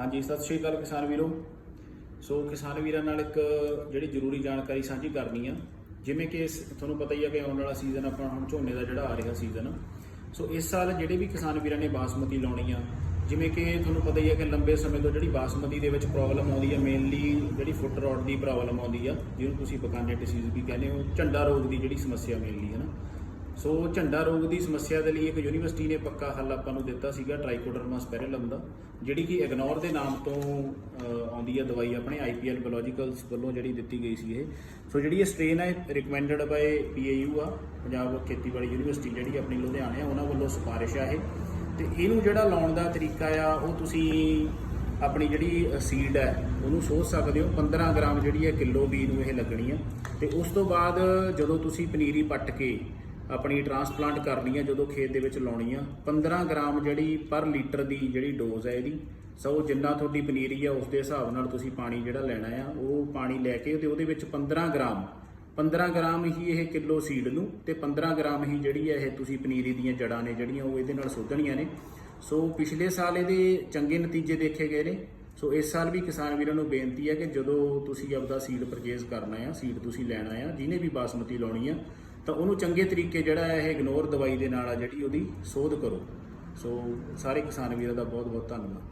ਹਾਂਜੀ, ਸਤਿ ਸ਼੍ਰੀ ਅਕਾਲ ਕਿਸਾਨ ਵੀਰੋ। ਸੋ ਕਿਸਾਨ ਵੀਰਾਂ ਨਾਲ ਇੱਕ ਜਿਹੜੀ ਜ਼ਰੂਰੀ ਜਾਣਕਾਰੀ ਸਾਂਝੀ ਕਰਨੀ ਆ। ਜਿਵੇਂ ਕਿ ਇਸ- ਤੁਹਾਨੂੰ ਪਤਾ ਹੀ ਆ ਕਿ ਆਉਣ ਵਾਲਾ ਸੀਜ਼ਨ ਆਪਾਂ ਹੁਣ ਝੋਨੇ ਦਾ ਜਿਹੜਾ ਆ ਰਿਹਾ ਸੀਜ਼ਨ ਸੋ ਇਸ ਸਾਲ ਜਿਹੜੇ ਵੀ ਕਿਸਾਨ ਵੀਰਾਂ ਨੇ ਬਾਸਮਤੀ ਲਾਉਣੀ ਆ, ਜਿਵੇਂ ਕਿ ਤੁਹਾਨੂੰ ਪਤਾ ਹੀ ਹੈ ਕਿ ਲੰਬੇ ਸਮੇਂ ਤੋਂ ਜਿਹੜੀ ਬਾਸਮਤੀ ਦੇ ਵਿੱਚ ਪ੍ਰੋਬਲਮ ਆਉਂਦੀ ਆ ਮੇਨਲੀ ਜਿਹੜੀ ਫੁੱਟ ਰੋਡ ਦੀ ਪ੍ਰੋਬਲਮ ਆਉਂਦੀ ਆ, ਜਿਹਨੂੰ ਤੁਸੀਂ ਬਕਾਨੇ ਡਿਸੀਜ਼ ਵੀ ਕਹਿੰਦੇ ਹੋ, ਝੰਡਾ ਰੋਗ ਦੀ ਜਿਹੜੀ ਸਮੱਸਿਆ ਮੇਨਲੀ ਹੈ ਨਾ। ਸੋ ਝੰਡਾ ਰੋਗ ਦੀ ਸਮੱਸਿਆ ਦੇ ਲਈ ਇੱਕ ਯੂਨੀਵਰਸਿਟੀ ਨੇ ਪੱਕਾ ਹੱਲ ਆਪਾਂ ਨੂੰ ਦਿੱਤਾ ਸੀਗਾ ਟ੍ਰਾਈਕੋਡਰਮਾ ਸਪੈਰਲਮ ਦਾ, ਜਿਹੜੀ ਕਿ ਇਗਨੋਰ ਦੇ ਨਾਮ ਤੋਂ ਆਉਂਦੀ ਹੈ ਦਵਾਈ ਆਪਣੇ ਆਈਪੀਐਲ ਬਾਇਓਲੋਜੀਕਲਸ ਵੱਲੋਂ ਜਿਹੜੀ ਦਿੱਤੀ ਗਈ ਸੀ ਇਹ। ਸੋ ਜਿਹੜੀ ਇਹ ਸਟ੍ਰੇਨ ਹੈ ਰეკਮੈਂਡਡ ਬਾਈ ਪੀਏਯੂ ਆ, ਪੰਜਾਬ ਖੇਤੀਬਾੜੀ ਯੂਨੀਵਰਸਿਟੀ ਜਿਹੜੀ ਆਪਣੀ ਲੁਧਿਆਣੇ ਆ, ਉਹਨਾਂ ਵੱਲੋਂ ਸਿਫਾਰਿਸ਼ ਆ ਇਹ। ਤੇ ਇਹਨੂੰ ਜਿਹੜਾ ਲਾਉਣ ਦਾ ਤਰੀਕਾ ਆ, ਉਹ ਤੁਸੀਂ ਆਪਣੀ ਜਿਹੜੀ ਸੀਡ ਹੈ ਉਹਨੂੰ ਸੋਚ ਸਕਦੇ ਹੋ। 15 ਗ੍ਰਾਮ ਜਿਹੜੀ ਹੈ ਕਿਲੋ ਬੀ ਨੂੰ ਇਹ ਲੱਗਣੀ ਆ। ਤੇ ਉਸ ਤੋਂ ਬਾਅਦ ਜਦੋਂ ਤੁਸੀਂ ਪਨੀਰੀ ਪੱਟ ਕੇ ਆਪਣੀ ਟਰਾਂਸਪਲਾਂਟ ਕਰਨੀ ਆ, ਜਦੋਂ ਖੇਤ ਦੇ ਵਿੱਚ ਲਾਉਣੀ ਆ 15 ਗ੍ਰਾਮ ਜਿਹੜੀ ਪਰ ਲੀਟਰ ਦੀ ਜਿਹੜੀ ਡੋਜ਼ ਹੈ ਇਹਦੀ, ਸੋ ਜਿੰਨਾ ਤੁਹਾਡੀ ਪਨੀਰੀ ਆ ਉਸ ਦੇ ਹਿਸਾਬ ਨਾਲ ਤੁਸੀਂ ਪਾਣੀ ਜਿਹੜਾ ਲੈਣਾ ਆ, ਉਹ ਪਾਣੀ ਲੈ ਕੇ ਤੇ ਉਹਦੇ ਵਿੱਚ 15 ਗ੍ਰਾਮ 15 ਗ੍ਰਾਮ ਹੀ ਇਹ ਕਿਲੋ ਸੀਡ ਨੂੰ ਤੇ 15 ਗ੍ਰਾਮ ਹੀ ਜਿਹੜੀ ਹੈ ਇਹ ਤੁਸੀਂ ਪਨੀਰੀ ਦੀਆਂ ਜੜਾਂ ਨੇ ਜਿਹੜੀਆਂ ਉਹ ਇਹਦੇ ਨਾਲ ਸੋਧਣੀਆਂ ਨੇ। ਸੋ ਪਿਛਲੇ ਸਾਲ ਇਹਦੇ ਚੰਗੇ ਨਤੀਜੇ ਦੇਖੇ ਗਏ ਨੇ। ਸੋ ਇਸ ਸਾਲ ਵੀ ਕਿਸਾਨ ਵੀਰਾਂ ਨੂੰ ਬੇਨਤੀ ਹੈ ਕਿ ਜਦੋਂ ਤੁਸੀਂ ਆਪਦਾ ਸੀਡ ਪਰਚੇਜ਼ ਕਰਨਾ ਆ ਸੀਡ ਤੁਸੀਂ ਲੈਣਾ ਆ, ਜਿਹਨੇ ਵੀ ਬਾਸਮਤੀ ਲਾਉਣੀ ਆ ਤਾਂ ਉਹਨੂੰ ਚੰਗੇ ਤਰੀਕੇ ਜਿਹੜਾ ਇਹ ਇਗਨੋਰ ਦਵਾਈ ਦੇ ਨਾਲ ਆ ਜਿਹੜੀ ਉਹਦੀ ਸੋਧ ਕਰੋ। ਸੋ ਸਾਰੇ ਕਿਸਾਨ ਵੀਰਾਂ ਦਾ ਬਹੁਤ ਬਹੁਤ ਧੰਨਵਾਦ।